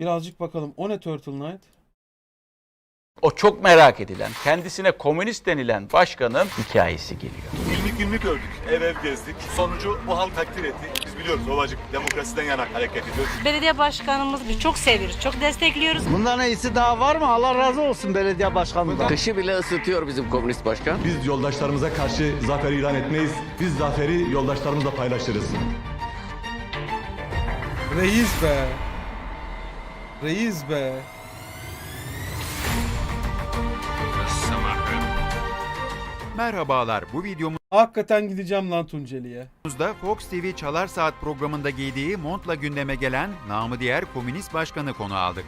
Birazcık bakalım. O ne Turtle Knight? O çok merak edilen, kendisine komünist denilen başkanın hikayesi geliyor. İlmik ilmik gördük. Ev ev gezdik. Sonucu bu halk takdir etti. Biz biliyoruz Ovacık demokrasiden yana hareket ediyor. Belediye başkanımız çok seviyoruz, çok destekliyoruz. Bundan iyisi daha var mı? Allah razı olsun belediye başkanından. Kışı bile ısıtıyor bizim komünist başkan. Biz yoldaşlarımıza karşı zafer ilan etmeyiz. Biz zaferi yoldaşlarımızla paylaşırız. Reis be. Reis be. Merhabalar. Bu videomuzda Hakikaten gideceğim lan Tunceli'ye. Fox TV Çalar Saat programında giydiği montla gündeme gelen namı diğer komünist başkanı konu aldık.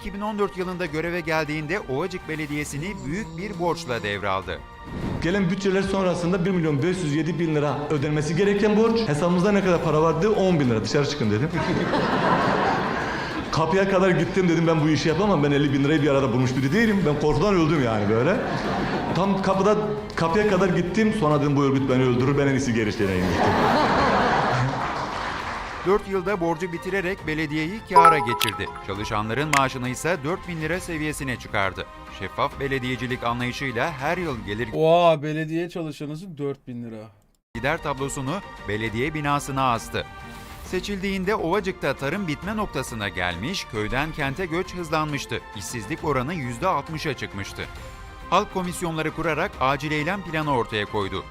2014 yılında göreve geldiğinde Ovacık Belediyesi'ni büyük bir borçla devraldı. Gelen bütçeler sonrasında 1 milyon 507 bin lira ödenmesi gereken borç. Hesabımızda ne kadar para vardı? 10 bin lira. Dışarı çıkın dedim. Kapıya kadar gittim dedim ben bu işi yapamam. Ben 50 bin lirayı bir arada bulmuş biri değilim. Ben korkudan öldüm yani böyle. Tam kapıda kapıya kadar gittim. Sonra dedim bu örgüt beni öldürür. Ben en iyisi geri gittim. 4 yılda borcu bitirerek belediyeyi kâra geçirdi. Çalışanların maaşını ise 4 bin lira seviyesine çıkardı. Şeffaf belediyecilik anlayışıyla her yıl gelir Oha belediye çalışanısı 4000 lira. gider tablosunu belediye binasına astı. Seçildiğinde Ovacık'ta tarım bitme noktasına gelmiş, köyden kente göç hızlanmıştı. İşsizlik oranı %60'a çıkmıştı. Halk komisyonları kurarak acil eylem planı ortaya koydu.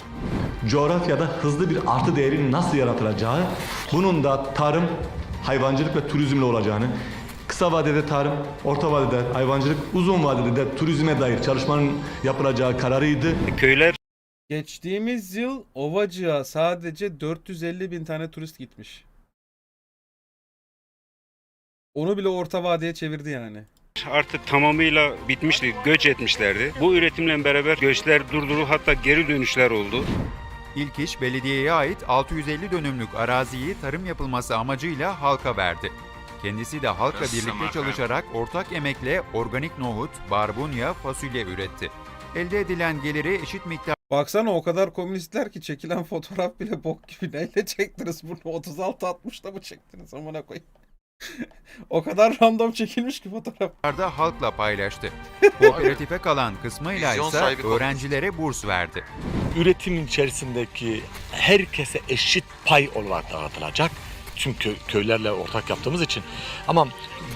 coğrafyada hızlı bir artı değerin nasıl yaratılacağı, bunun da tarım, hayvancılık ve turizmle olacağını, kısa vadede tarım, orta vadede hayvancılık, uzun vadede de turizme dair çalışmanın yapılacağı kararıydı. Geçtiğimiz yıl Ovacık'a sadece 450 bin tane turist gitmiş. Onu bile orta vadeye çevirdi yani. artık tamamıyla bitmişti, göç etmişlerdi. Bu üretimle beraber göçler durduru hatta geri dönüşler oldu. İlk iş belediyeye ait 650 dönümlük araziyi tarım yapılması amacıyla halka verdi. Kendisi de halkla birlikte çalışarak ortak emekle organik nohut, barbunya, fasulye üretti. Elde edilen geliri eşit miktarda Baksana o kadar komünistler ki çekilen fotoğraf bile bok gibi. Neyle çektiniz bunu? 36-60'da mı çektiniz amına koyayım? O kadar random çekilmiş ki fotoğraf. da halkla paylaştı. Kooperatife kalan kısmıyla ise öğrencilere burs verdi. üretimin içerisindeki herkese eşit pay olarak dağıtılacak. Tüm kö- köylerle ortak yaptığımız için. Ama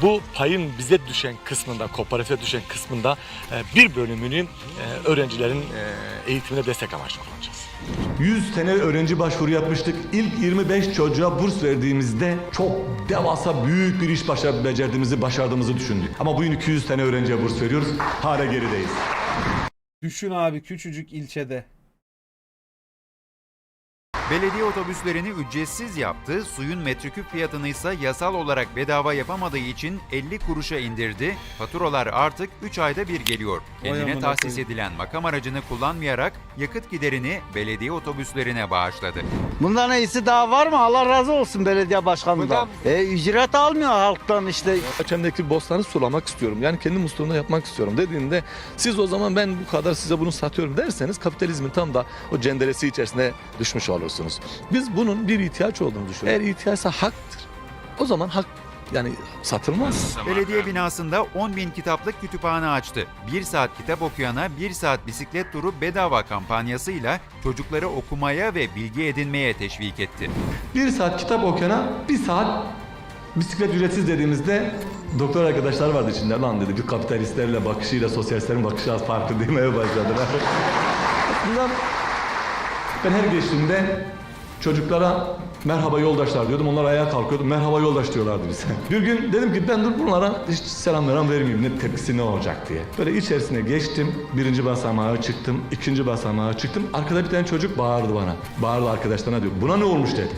bu payın bize düşen kısmında, kooperatife düşen kısmında e, bir bölümünü e, öğrencilerin e, eğitimine destek amaçlı kullanacağız. 100 tane öğrenci başvuru yapmıştık. İlk 25 çocuğa burs verdiğimizde çok devasa büyük bir iş başar becerdiğimizi, başardığımızı düşündük. Ama bugün 200 tane öğrenciye burs veriyoruz. Hala gerideyiz. Düşün abi küçücük ilçede. Belediye otobüslerini ücretsiz yaptı, suyun metreküp fiyatını ise yasal olarak bedava yapamadığı için 50 kuruşa indirdi. Faturalar artık 3 ayda bir geliyor. Kendine tahsis edilen makam aracını kullanmayarak yakıt giderini belediye otobüslerine bağışladı. Bundan iyisi daha var mı? Allah razı olsun belediye başkanından. E, ücret almıyor halktan işte. Bahçemdeki bostanı sulamak istiyorum. Yani kendi musluğunu yapmak istiyorum dediğinde siz o zaman ben bu kadar size bunu satıyorum derseniz kapitalizmin tam da o cenderesi içerisine düşmüş olursunuz. Biz bunun bir ihtiyaç olduğunu düşünüyoruz. Eğer ihtiyaçsa haktır. O zaman hak yani satılmaz. Belediye binasında 10 bin kitaplık kütüphane açtı. 1 saat kitap okuyana 1 saat bisiklet turu bedava kampanyasıyla çocukları okumaya ve bilgi edinmeye teşvik etti. Bir saat kitap okuyana bir saat bisiklet ücretsiz dediğimizde doktor arkadaşlar vardı içinde. Lan dedi bir kapitalistlerle bakışıyla sosyalistlerin bakışı az farklı demeye başladılar. Aslında ben her geçtiğimde çocuklara merhaba yoldaşlar diyordum. Onlar ayağa kalkıyordu. Merhaba yoldaş diyorlardı bize. Bir gün dedim ki ben dur bunlara hiç selam veren vermeyeyim. Ne tepkisi ne olacak diye. Böyle içerisine geçtim. Birinci basamağa çıktım. ikinci basamağa çıktım. Arkada bir tane çocuk bağırdı bana. Bağırdı arkadaşlarına diyor. Buna ne olmuş dedi.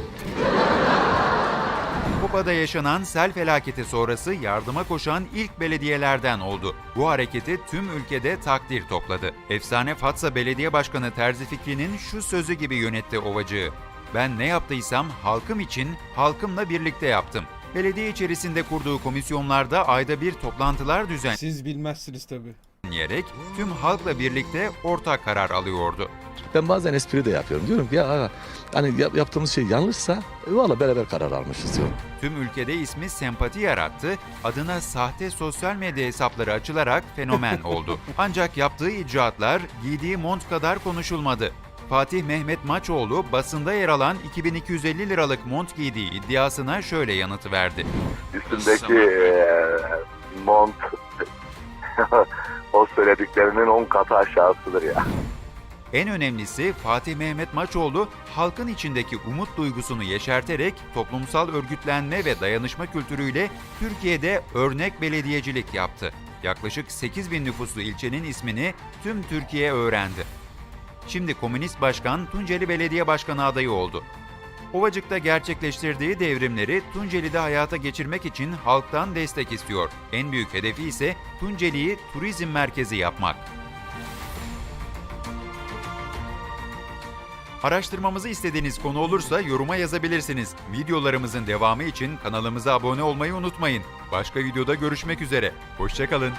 Kupa'da yaşanan sel felaketi sonrası yardıma koşan ilk belediyelerden oldu. Bu hareketi tüm ülkede takdir topladı. Efsane Fatsa Belediye Başkanı Terzi Fikri'nin şu sözü gibi yönetti Ovacığı. Ben ne yaptıysam halkım için, halkımla birlikte yaptım. Belediye içerisinde kurduğu komisyonlarda ayda bir toplantılar düzen Siz bilmezsiniz tabi. Diyerek tüm halkla birlikte ortak karar alıyordu. Ben bazen espri de yapıyorum. Diyorum ki ya hani yap- yaptığımız şey yanlışsa e, valla beraber karar almışız diyorum. Tüm ülkede ismi sempati yarattı, adına sahte sosyal medya hesapları açılarak fenomen oldu. Ancak yaptığı icraatlar giydiği mont kadar konuşulmadı. Fatih Mehmet Maçoğlu basında yer alan 2250 liralık mont giydiği iddiasına şöyle yanıt verdi. Üstündeki mont o söylediklerinin 10 katı aşağısıdır ya. En önemlisi Fatih Mehmet Maçoğlu halkın içindeki umut duygusunu yeşerterek toplumsal örgütlenme ve dayanışma kültürüyle Türkiye'de örnek belediyecilik yaptı. Yaklaşık 8 bin nüfuslu ilçenin ismini tüm Türkiye öğrendi. Şimdi Komünist Başkan Tunceli Belediye Başkanı adayı oldu. Ovacık'ta gerçekleştirdiği devrimleri Tunceli'de hayata geçirmek için halktan destek istiyor. En büyük hedefi ise Tunceli'yi turizm merkezi yapmak. Araştırmamızı istediğiniz konu olursa yoruma yazabilirsiniz. Videolarımızın devamı için kanalımıza abone olmayı unutmayın. Başka videoda görüşmek üzere. Hoşçakalın.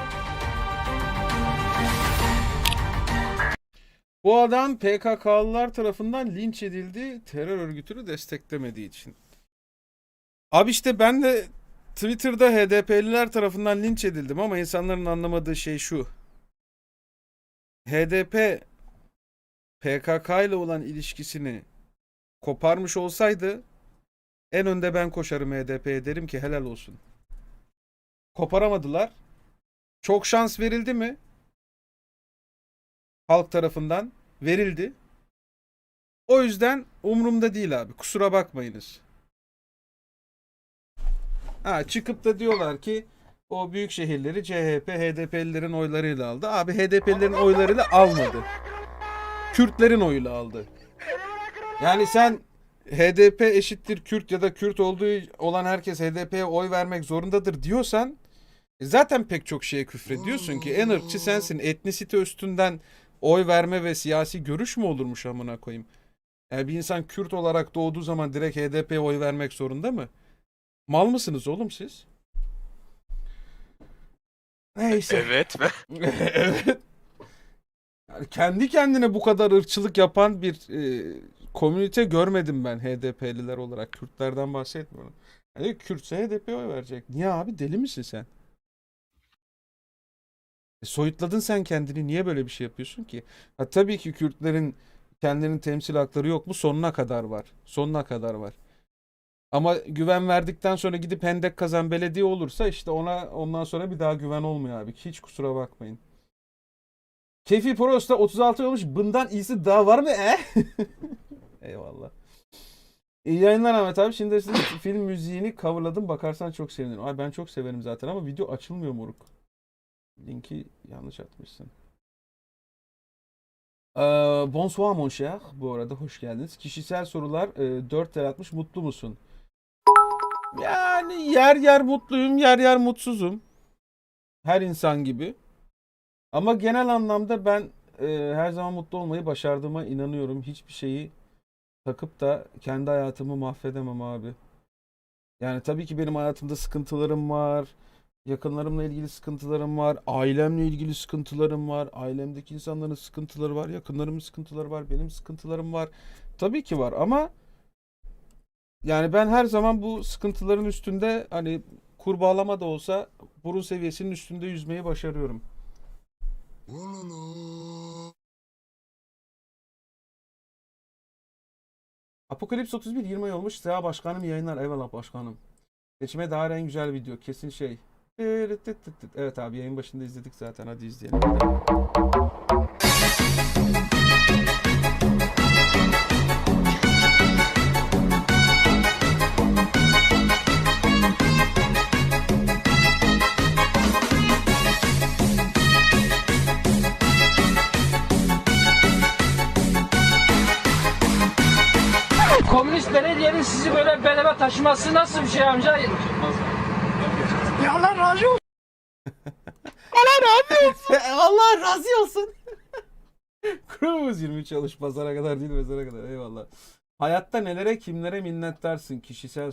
Bu adam PKK'lılar tarafından linç edildi terör örgütünü desteklemediği için. Abi işte ben de Twitter'da HDP'liler tarafından linç edildim ama insanların anlamadığı şey şu. HDP PKK ile olan ilişkisini koparmış olsaydı en önde ben koşarım HDP'ye derim ki helal olsun. Koparamadılar. Çok şans verildi mi? Halk tarafından verildi. O yüzden umurumda değil abi. Kusura bakmayınız. Ha çıkıp da diyorlar ki o büyük şehirleri CHP, HDP'lilerin oylarıyla aldı. Abi HDP'lilerin oylarıyla almadı. Kürtlerin oyuyla aldı. Yani sen HDP eşittir Kürt ya da Kürt olduğu olan herkes HDP'ye oy vermek zorundadır diyorsan e zaten pek çok şeye küfrediyorsun ki en ırkçı sensin. Etnisite üstünden oy verme ve siyasi görüş mü olurmuş amına koyayım? Yani bir insan Kürt olarak doğduğu zaman direkt HDP'ye oy vermek zorunda mı? Mal mısınız oğlum siz? Neyse. Evet. evet. Yani kendi kendine bu kadar ırkçılık yapan bir e, komünite görmedim ben HDP'liler olarak. Kürtlerden bahsetmiyorum. Yani Kürtse HDP'ye oy verecek. Niye abi deli misin sen? E, soyutladın sen kendini. Niye böyle bir şey yapıyorsun ki? Ha, tabii ki Kürtlerin kendilerinin temsil hakları yok mu? Sonuna kadar var. Sonuna kadar var. Ama güven verdikten sonra gidip hendek kazan belediye olursa işte ona ondan sonra bir daha güven olmuyor abi. Hiç kusura bakmayın. Keyfi Pros'ta 36 olmuş. Bundan iyisi daha var mı? E? Eyvallah. İyi yayınlar Ahmet abi. Şimdi sizin film müziğini coverladım. Bakarsan çok sevinirim. Ay ben çok severim zaten ama video açılmıyor moruk. Linki yanlış atmışsın. Ee, bonsoir mon cher. Bu arada hoş geldiniz. Kişisel sorular e, 4 atmış. Mutlu musun? Yani yer yer mutluyum, yer yer mutsuzum. Her insan gibi. Ama genel anlamda ben e, her zaman mutlu olmayı başardığıma inanıyorum. Hiçbir şeyi takıp da kendi hayatımı mahvedemem abi. Yani tabii ki benim hayatımda sıkıntılarım var. Yakınlarımla ilgili sıkıntılarım var. Ailemle ilgili sıkıntılarım var. Ailemdeki insanların sıkıntıları var. Yakınlarımın sıkıntıları var. Benim sıkıntılarım var. Tabii ki var ama yani ben her zaman bu sıkıntıların üstünde hani kurbağalama da olsa burun seviyesinin üstünde yüzmeyi başarıyorum. Apokalips 31 20 ay olmuş. Seha başkanım yayınlar. Eyvallah başkanım. Seçime dair en güzel video. Kesin şey. Evet abi yayın başında izledik zaten. Hadi izleyelim. Komünist belediyenin sizi böyle beleme taşıması nasıl bir şey amca? Ya Allah razı olsun. Allah razı olsun. Cruise 23 çalış pazara kadar değil mezara kadar eyvallah. Hayatta nelere kimlere minnettarsın kişisel